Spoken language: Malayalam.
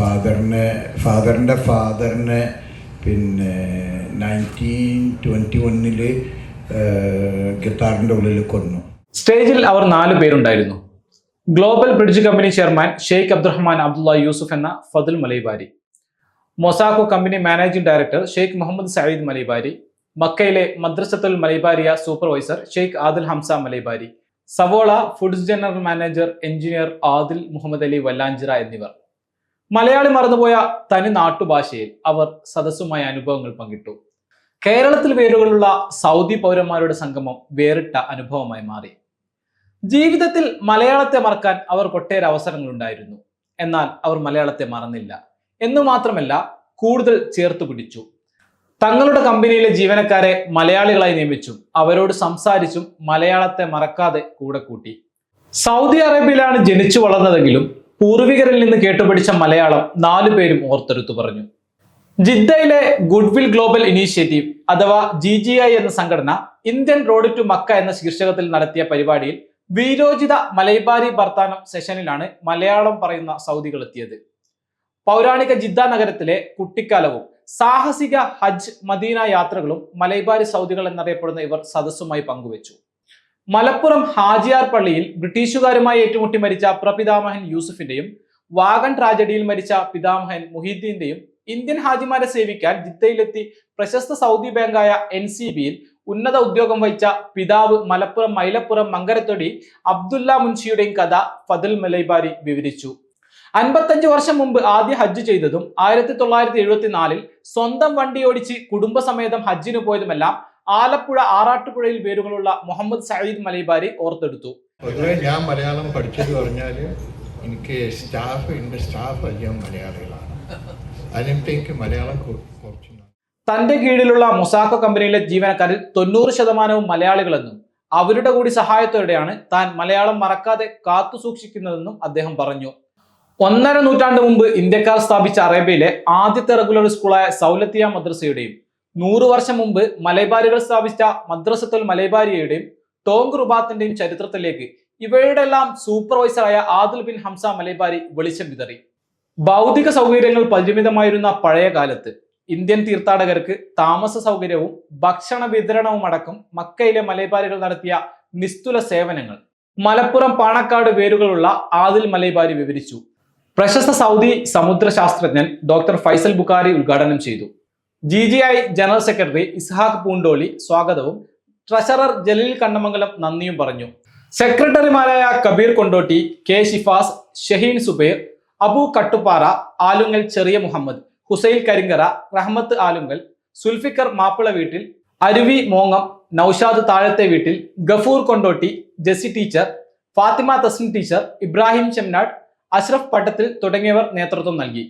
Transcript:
ഫാദറിനെ ഫാദറിന്റെ ഫാദറിനെ പിന്നെ നയന്റീൻ ട്വന്റി വണ്ണിൽ ഗിത്താറിന്റെ ഉള്ളിൽ കൊന്നു. സ്റ്റേജിൽ അവർ നാല് പേരുണ്ടായിരുന്നു. Global bridge company chairman Sheikh Abdurrahman Abdullah Yusuf എന്ന Fatul Malaibari. Mosako company managing director Sheikh Muhammad Sayyid Malaibari. മക്കയിലെ Madrasatul Malaibariya supervisor Sheikh Adil Hamza Malaibari. Savola foods general manager engineer Adil Muhammad Ali Vallanchira എന്നിവർ. മലയാളി മറന്നുപോയ തനി നാട്ടുഭാഷയിൽ അവർ സദസ്സുമായ അനുഭവങ്ങൾ പങ്കിട്ടു. കേരളത്തിൽ വേരുകളുള്ള സൗദി പൗരന്മാരുടെ സംഗമം വേറിട്ട അനുഭവമായി മാറി. ജീവിതത്തിൽ മലയാളത്തെ മറക്കാൻ അവർ ഒട്ടേറെ അവസരങ്ങളുണ്ടായിരുന്നു. എന്നാൽ അവർ മലയാളത്തെ മറന്നില്ല. എന്നു മാത്രമല്ല കൂടുതൽ ചേർത്ത് പിടിച്ചു. തങ്ങളുടെ കമ്പനിയിലെ ജീവനക്കാരെ മലയാളികളായി നിയമിച്ചും അവരോട് സംസാരിച്ചും മലയാളത്തെ മറക്കാതെ കൂടെ കൂട്ടി. സൗദി അറേബ്യയിലാണ് ജനിച്ചു വളർന്നതെങ്കിലും പൂർവികരിൽ നിന്ന് കേട്ടുപഠിച്ച മലയാളം നാലു പേരും ഓർത്തെടുത്തു പറഞ്ഞു. ജിദ്ദയിലെ ഗുഡ്വിൽ ഗ്ലോബൽ ഇനീഷ്യേറ്റീവ് അഥവാ ജി ജി ഐ എന്ന സംഘടന ഇന്ത്യൻ റോഡ് ടു മക്ക എന്ന ശീർഷകത്തിൽ നടത്തിയ പരിപാടിയിൽ വീരോചിത മലൈബാരി ഭർത്താനം സെഷനിലാണ് മലയാളം പറയുന്ന സൗദികൾ എത്തിയത്. പൗരാണിക ജിദ്ദ നഗരത്തിലെ കുട്ടിക്കാലവും സാഹസിക ഹജ്ജ് മദീന യാത്രകളും മലൈബാരി സൗദികൾ എന്നറിയപ്പെടുന്ന ഇവർ സദസ്സുമായി പങ്കുവച്ചു. മലപ്പുറം ഹാജിയാർ പള്ളിയിൽ ബ്രിട്ടീഷുകാരുമായി ഏറ്റുമുട്ടി മരിച്ച പ്രപിതാമഹൻ യൂസഫിന്റെയും വാഗൺ ട്രാജഡിയിൽ മരിച്ച പിതാമഹൻ മുഹീദ്ദീന്റെയും ഇന്ത്യൻ ഹാജിമാരെ സേവിക്കാൻ ജിദ്ദയിലെത്തി പ്രശസ്ത സൗദി ബാങ്കായ എൻ സി ബിയിൽ ഉന്നത ഉദ്യോഗം വഹിച്ച പിതാവ് മലപ്പുറം മൈലപ്പുറം മങ്കരത്തൊടി അബ്ദുല്ല മുൻഷിയുടെയും കഥ ഫതിൽ മലൈബാരി വിവരിച്ചു. അൻപത്തഞ്ച് വർഷം മുമ്പ് ആദ്യ ഹജ്ജ് ചെയ്തതും ആയിരത്തി തൊള്ളായിരത്തി എഴുപത്തിനാലിൽ സ്വന്തം വണ്ടി ഓടിച്ച് കുടുംബസമേതം ഹജ്ജിന് പോയതുമെല്ലാം ആലപ്പുഴ ആറാട്ടുപുഴയിൽ വേരുകളുള്ള മുഹമ്മദ് സയ്യിദ് മലൈബാരി ഓർത്തെടുത്തു. പൊതുവെ ഞാൻ മലയാളം പഠിച്ചത് പറഞ്ഞാൽ എനിക്ക് സ്റ്റാഫ് എന്റെ സ്റ്റാഫ് അധികം മലയാളികളാണ്. അതിനിട്ട് എനിക്ക് മലയാളം കുറച്ച് തന്റെ കീഴിലുള്ള മൊസാക്കോ കമ്പനിയിലെ ജീവനക്കാരിൽ തൊണ്ണൂറ് ശതമാനവും മലയാളികളെന്നും അവരുടെ കൂടി സഹായത്തോടെയാണ് താൻ മലയാളം മറക്കാതെ കാത്തു സൂക്ഷിക്കുന്നതെന്നും അദ്ദേഹം പറഞ്ഞു. ഒന്നര നൂറ്റാണ്ട് മുമ്പ് ഇന്ത്യക്കാർ സ്ഥാപിച്ച അറേബ്യയിലെ ആദ്യത്തെ റെഗുലർ സ്കൂളായ സൗലത്തിയ മദ്രസയുടെയും നൂറു വർഷം മുമ്പ് മലൈബാരികൾ സ്ഥാപിച്ച മദ്രസത്തുൽ മലൈബാരിയുടെയും ടോങ് റുബാത്തിന്റെയും ചരിത്രത്തിലേക്ക് ഇവയുടെ എല്ലാം സൂപ്പർവൈസറായ ആദിൽ ബിൻ ഹംസ മലൈബാരി വെളിച്ചം വിതറി. ഭൗതിക സൗകര്യങ്ങൾ പരിമിതമായിരുന്ന പഴയ കാലത്ത് ഇന്ത്യൻ തീർത്ഥാടകർക്ക് താമസ സൗകര്യവും ഭക്ഷണ വിതരണവും അടക്കം മക്കയിലെ മലൈബാരികൾ നടത്തിയ നിസ്തുല സേവനങ്ങൾ. മലപ്പുറം പാണക്കാട് വേരുകളുള്ള ആദിൽ മലൈബാരി വിവരിച്ചു. പ്രശസ്ത സൗദി സമുദ്രശാസ്ത്രജ്ഞൻ ഡോക്ടർ ഫൈസൽ ബുഖാരി ഉദ്ഘാടനം ചെയ്തു. G G I general secretary Ishaq Poondoli സ്വാഗതവും. ട്രഷറർ ജലീൽ കണ്ണമംഗലം നന്ദിയും പറഞ്ഞു. സെക്രട്ടറിമാരായ കബീർ കൊണ്ടോട്ടി കെ ഷിഫാസ് ഷഹീൻ സുബൈർ അബു കട്ടുപ്പാറ ആലുങ്ങൽ ചെറിയ മുഹമ്മദ് ഹുസൈൽ കരിങ്കറ റഹ്മത്ത് ആലുങ്ങൽ സുൽഫിക്കർ മാപ്പിള വീട്ടിൽ അരുവി മോങ്ങം നൌഷാദ് താഴത്തെ വീട്ടിൽ ഗഫൂർ കൊണ്ടോട്ടി ജെസി ടീച്ചർ ഫാത്തിമ തസ്ലിം ടീച്ചർ ഇബ്രാഹിം ചെമ്നാട് അഷ്റഫ് പട്ടത്തിൽ തുടങ്ങിയവർ നേതൃത്വം നൽകി.